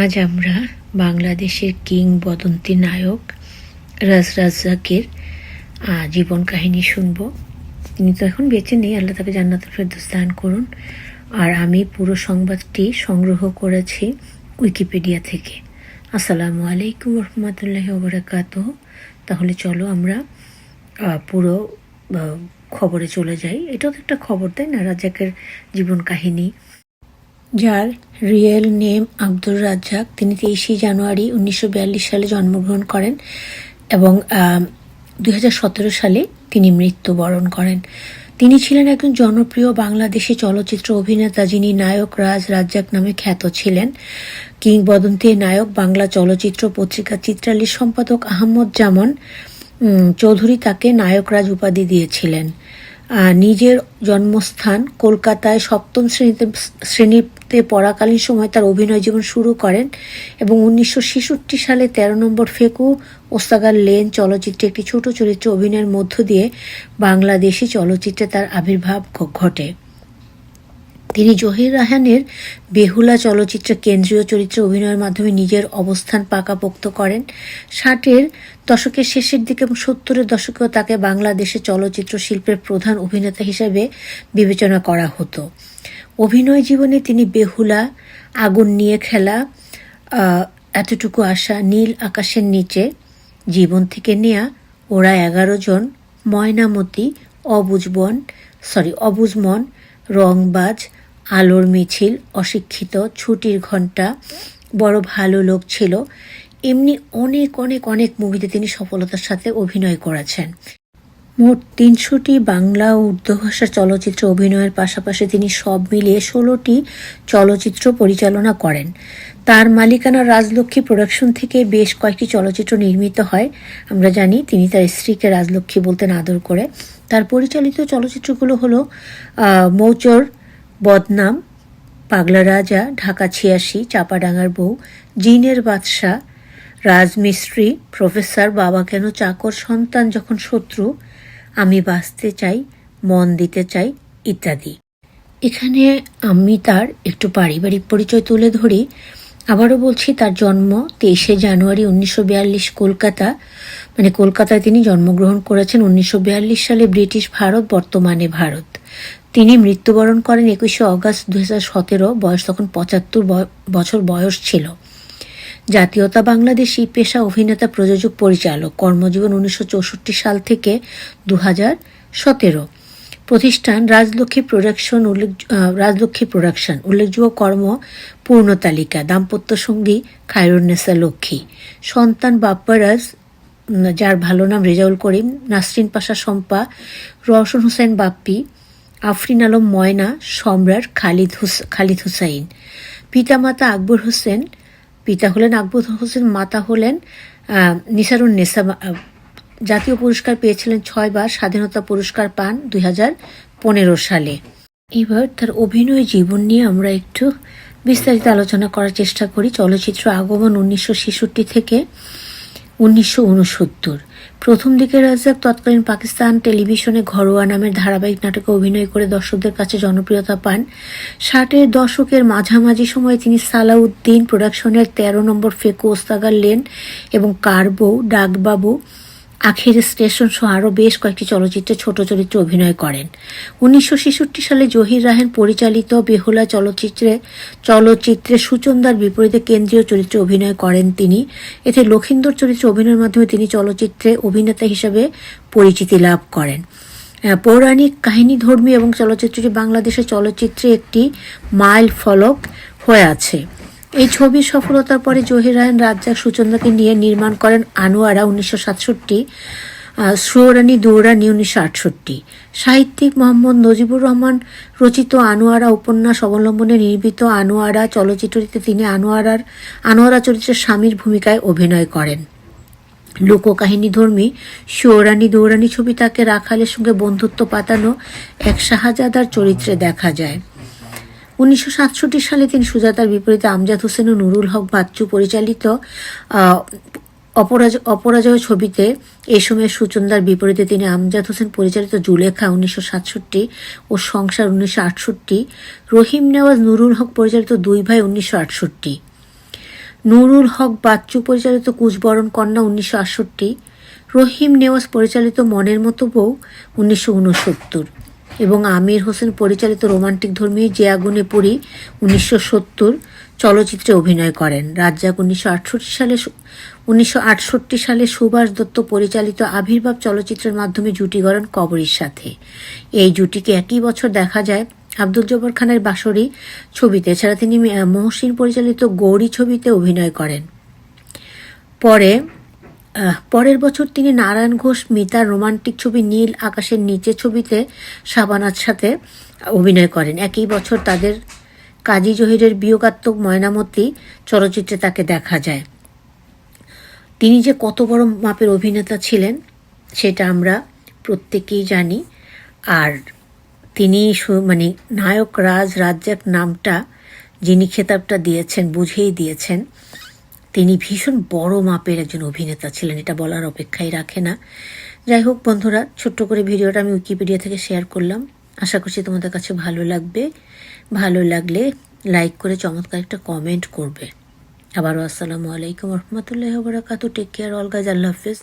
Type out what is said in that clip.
আজ আমরা বাংলাদেশের কিংবদন্তি নায়ক রাজ রাজ্জাকের জীবন কাহিনী শুনব। তিনি তো এখন বেঁচে নেই, আল্লাহ তাকে জান্নাতুল ফেরদৌস করুন। আর আমি পুরো সংবাদটি সংগ্রহ করেছি উইকিপিডিয়া থেকে। আসসালামু আলাইকুম রহমতুল্লাহ ওবরাকাত তাহলে চলো আমরা পুরো খবরে চলে যাই। এটাও তো একটা খবর, তাই না? রাজ্জাকের জীবন কাহিনী। যার রিয়েল নেম আব্দুর রাজ্জাক। তিনি তেইশে জানুয়ারি উনিশশো বিয়াল্লিশ সালে জন্মগ্রহণ করেন এবং দু হাজার সতেরো সালে তিনি মৃত্যুবরণ করেন। তিনি ছিলেন একজন জনপ্রিয় বাংলাদেশি চলচ্চিত্র অভিনেতা যিনি নায়ক রাজ রাজ্জাক নামে খ্যাত ছিলেন। কিংবদন্তি নায়ক বাংলা চলচ্চিত্র পত্রিকা চিত্রালীর সম্পাদক আহমদ জামান চৌধুরী তাকে নায়করাজ উপাধি দিয়েছিলেন। নিজের জন্মস্থান কলকাতায় সপ্তম শ্রেণীতে শ্রেণীতে পড়াকালীন সময় তার অভিনয় জীবন শুরু করেন এবং উনিশশো ছেষট্টি সালে তেরো নম্বর ফেকু ওস্তাগার লেন চলচ্চিত্রে একটি ছোট চরিত্রে অভিনয়ের মধ্য দিয়ে বাংলাদেশি চলচ্চিত্রে তার আবির্ভাব ঘটে। তিনি জহির রাহানের বেহুলা চলচ্চিত্রে, কেন্দ্রীয় চরিত্রে অভিনয়ের মাধ্যমে নিজের অবস্থান পাকাপোক্ত করেন। ষাটের দশকের শেষের দিকে এবং সত্তরের দশকেও তাকে বাংলাদেশে চলচ্চিত্র শিল্পের প্রধান অভিনেতা হিসেবে বিবেচনা করা হতো। অভিনয় জীবনে তিনি বেহুলা, আগুন নিয়ে খেলা এতটুকু আশা, নীল আকাশের নিচে জীবন থেকে নেয়া, ওরা এগারো জন, ময়নামতি অবুজবন সরি অবুজমন রংবাজ আলোর মিছিল, অশিক্ষিত, ছুটির ঘণ্টা বড় ভালো লোক ছিল। এমনি অনেক অনেক অনেক মুভিতে তিনি সফলতার সাথে অভিনয় করেছেন। মোট তিনশোটি বাংলা ও উর্দু ভাষার চলচ্চিত্র অভিনয়ের পাশাপাশি তিনি সব মিলিয়ে ষোলোটি চলচ্চিত্র পরিচালনা করেন। তার মালিকানা রাজলক্ষ্মী প্রোডাকশন থেকে বেশ কয়েকটি চলচ্চিত্র নির্মিত হয়। আমরা জানি তিনি তার স্ত্রীকে রাজলক্ষ্মী বলতেন আদর করে। তার পরিচালিত চলচ্চিত্রগুলো হলো মৌচর বদনাম, পাগলা রাজা, ঢাকা ছিয়াশি, চাপাডাঙ্গার বউ, জিনের বাদশাহ, রাজমিস্ত্রি, প্রফেসর, বাবা কেন চাকর, সন্তান যখন শত্রু, আমি বাঁচতে চাই, মন দিতে চাই, ইত্যাদি। এখানে আমি তার একটু পারিবারিক পরিচয় তুলে ধরি। আবারও বলছি, তার জন্ম তেইশে জানুয়ারি উনিশশো বিয়াল্লিশ কলকাতা। মানে কলকাতায় তিনি জন্মগ্রহণ করেছেন উনিশশো বিয়াল্লিশ সালে, ব্রিটিশ ভারত, বর্তমানে ভারত। তিনি মৃত্যুবরণ করেন একুশে অগস্ট দু সতেরো, বয়স তখন পঁচাত্তর বছর বয়স ছিল। জাতীয়তা বাংলাদেশি পেশা অভিনেতা, প্রযোজক, পরিচালক। কর্মজীবন উনিশশো চৌষট্টি সাল থেকে দু হাজার সতেরো। প্রতিষ্ঠান রাজলক্ষ্মী প্রোডাকশন উল্লেখ রাজলক্ষ্মী প্রোডাকশন, উল্লেখযোগ্য কর্ম পূর্ণ তালিকা দাম্পত্য সঙ্গী খায়রুন্নেসা লক্ষ্মী। সন্তান বাপ্পারাজ যার ভালো নাম রেজাউল করিম, নাসরিন পাশা শম্পা, রওশন হোসেন বাপ্পি আফরিন আলম ময়না, সম্রাট খালিদ হুস, খালিদ হুসাইন। পিতামাতা আকবর হোসেন, পিতা হলেন আকবর হোসেন, মাতা হলেন নিসারুন নেসা জাতীয় পুরস্কার পেয়েছিলেন ছয়বার স্বাধীনতা পুরস্কার পান দুই সালে। এবার তার অভিনয় জীবন নিয়ে আমরা একটু বিস্তারিত আলোচনা করার চেষ্টা করি। চলচ্চিত্র আগমন উনিশশো ছেষট্টি থেকে উনিশশো উনসত্তর। প্রথম দিকে রাজ্জাক তৎকালীন পাকিস্তান টেলিভিশনে ঘরোয়া নামের ধারাবাহিক নাটকে অভিনয় করে দর্শকদের কাছে জনপ্রিয়তা পান। ষাটের দশকের মাঝামাঝি সময়ে তিনি সালাউদ্দিন প্রোডাকশনের তেরো নম্বর ফেকু ওস্তাগার লেন এবং কার্বো ডাকবাবু আখের স্টেশন সহ আরও বেশ কয়েকটি চলচ্চিত্রে ছোট চরিত্রে অভিনয় করেন। উনিশশো ছেষট্টি সালে জহির রাহেন পরিচালিত বেহুলা চলচ্চিত্রে চলচ্চিত্রে সুচন্দার বিপরীতে কেন্দ্রীয় চরিত্রে অভিনয় করেন তিনি। এতে লক্ষিন্দর চরিত্রে অভিনয়ের মাধ্যমে তিনি চলচ্চিত্রে অভিনেতা হিসেবে পরিচিতি লাভ করেন। পৌরাণিক কাহিনী ধর্মী এবং চলচ্চিত্রটি বাংলাদেশের চলচ্চিত্রে একটি মাইল ফলক হয়ে আছে। এই ছবির সফলতার পরে জহির রায়ন রাজ্জাক সুচন্দাকে নিয়ে নির্মাণ করেন আনোয়ারা উনিশশো সাতষট্টি সুয়রানী দৌড়ানি উনিশশো আটষট্টি। সাহিত্যিক মোহাম্মদ নজিবুর রহমান রচিত আনোয়ারা উপন্যাস অবলম্বনে নির্মিত আনোয়ারা চলচ্চিত্রটিতে তিনি আনোয়ারার, আনোয়ারা চরিত্রের স্বামীর ভূমিকায় অভিনয় করেন। লোককাহিনী ধর্মী শিওরানি দৌরানি ছবি তাকে রাখালের সঙ্গে বন্ধুত্ব পাতানো এক শাহজাদার চরিত্রে দেখা যায়। উনিশশো সাতষট্টি সালে তিনি সুজাতার বিপরীতে আমজাদ হোসেন ও নুরুল হক বাচ্চু পরিচালিত আহ, অপরাজয় ছবিতে এই সময় সুচন্দার বিপরীতে তিনি আমজাদ হোসেন পরিচালিত জুলেখা উনিশশো সাতষট্টি ও সংসার উনিশশো আটষট্টি রহিম নেওয়াজ নুরুল হক পরিচালিত দুই ভাই উনিশশো আটষট্টি। নুরুল হক বাচ্চু পরিচালিত কুচবরণ কন্যা উনিশশো আটষট্টি রহিম নেওয়াজ পরিচালিত মনের মতো বউ উনিশশো উনসত্তর। এবং আমির হোসেন পরিচালিত রোমান্টিক ধর্মী যে আগুনে পুরী উনিশশো সত্তর চলচ্চিত্রে অভিনয় করেন। রাজ্জাক উনিশশো আটষট্টি সালে উনিশশো আটষট্টি সালে সুভাষ দত্ত পরিচালিত আবির্ভাব চলচ্চিত্রের মাধ্যমে জুটি গড়েন কবরীর সাথে। এই জুটিকে একই বছর দেখা যায় আব্দুল জব্বার খানের বাঁশরি ছবিতে। এছাড়া তিনি মহসিন পরিচালিত গৌরী ছবিতে অভিনয় করেন। পরে পরের বছর তিনি নারায়ণ ঘোষ মিতার রোমান্টিক ছবি নীল আকাশের নিচে ছবিতে শাবানার সাথে অভিনয় করেন। একই বছর তাদের কাজী জহিরের বিয়োগাত্মক ময়নামতি চলচ্চিত্রে তাকে দেখা যায়। তিনি যে কত বড় মাপের অভিনেতা ছিলেন, সেটা আমরা প্রত্যেকেই জানি। আর তিনি মানে নায়ক রাজ রাজ্জাক নামটা যিনি খেতাবটা দিয়েছেন বুঝেই দিয়েছেন। তিনি ভীষণ বড় মাপের একজন অভিনেতা ছিলেন, এটা বলার অপেক্ষাই রাখে না। যাই হোক বন্ধুরা, ছোট্ট করে ভিডিওটা আমি উইকিপিডিয়া থেকে শেয়ার করলাম। আশা করছি তোমাদের কাছে ভালো লাগবে। ভালো লাগলে লাইক করে চমৎকার একটা কমেন্ট করবে। আবারও আসসালামু আলাইকুম রহমতুল্লাহ বারাকাতু টেক কেয়ার অল গাজ আল্লাহ হাফিজ।